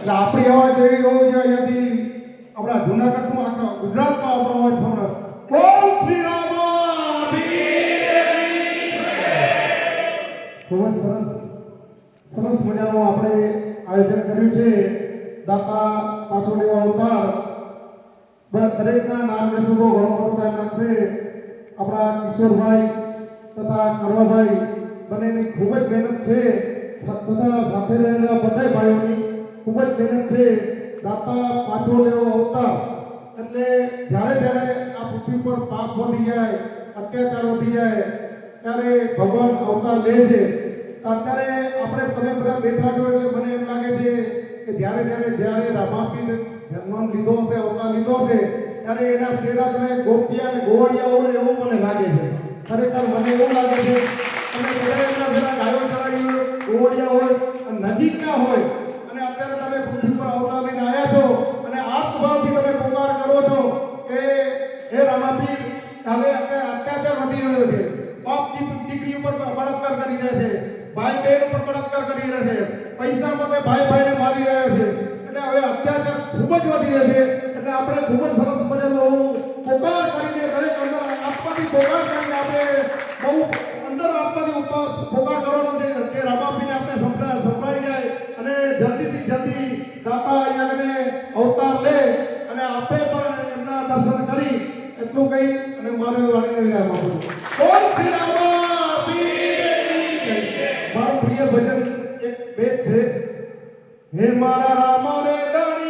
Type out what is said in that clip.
એટલે આપણી અવાજ એવી ગયો જોઈએ અહીંયાથી આપણા જુનાગઢનું આખા ગુજરાતમાં આપણો અવાજ સંભળાય બોલ શ્રી રામ ખૂબ જ સરસ સરસ મજાનું આપણે આયોજન કર્યું છે. દાતા પાછો લેવા અવતાર દરેકના નામ લેશું તો ઘણો બધો ટાઈમ લાગશે આપણા કિશોરભાઈ તથા કરવાભાઈ બંનેની ખૂબ જ મહેનત છે. તથા ખૂબ જ મહેનત છે. દાતા પાછો લેવો અવતાર એટલે જ્યારે જ્યારે આ પૃથ્વી પર પાપ વધી જાય, અત્યાચાર વધી જાય, ત્યારે ભગવાન અવતાર લે છે. અત્યારે આપણે તમે બધા બેઠા છો એટલે મને એમ લાગે છે કે જ્યારે જ્યારે જ્યારે રામાપીર જન્મ લીધો છે અવતાર લીધો છે, ત્યારે એના ચહેરા તમે ગોપિયા અને ગોવાળિયા હોય એવું મને લાગે છે. ખરેખર મને એવું લાગે છે અને હે રામાપીર અત્યારે અત્યાચાર વધી રહ્યો છે. બાપ દીકરી ઉપર બળાત્કાર કરી રહ્યા છે. ભાઈ બહેન ઉપર બળાત્કાર કરી રહ્યા છે. પૈસા માટે ભાઈ ભાઈને મારી રહ્યા છે. એટલે હવે અત્યાચાર ખૂબ જ વધી રહ્યો છે. એટલે આપણે ખૂબ જ સરસ મજાનો પોકાર કરીને દરેક અંદર આપણે બહુ અંદર આપવાથી ઉપર છે. કે રામાપીને આપણે સંભળા, સંભળાઈ જાય અને જલ્દીથી જલ્દી અહીંયા કને અવતાર લે અને આપણે પણ એમના દર્શન કરી એટલું કહી અને મારું વાણીને વિરામ આપું મારું પ્રિય ભજન એક બે છે. હે મારા રામ રે દણી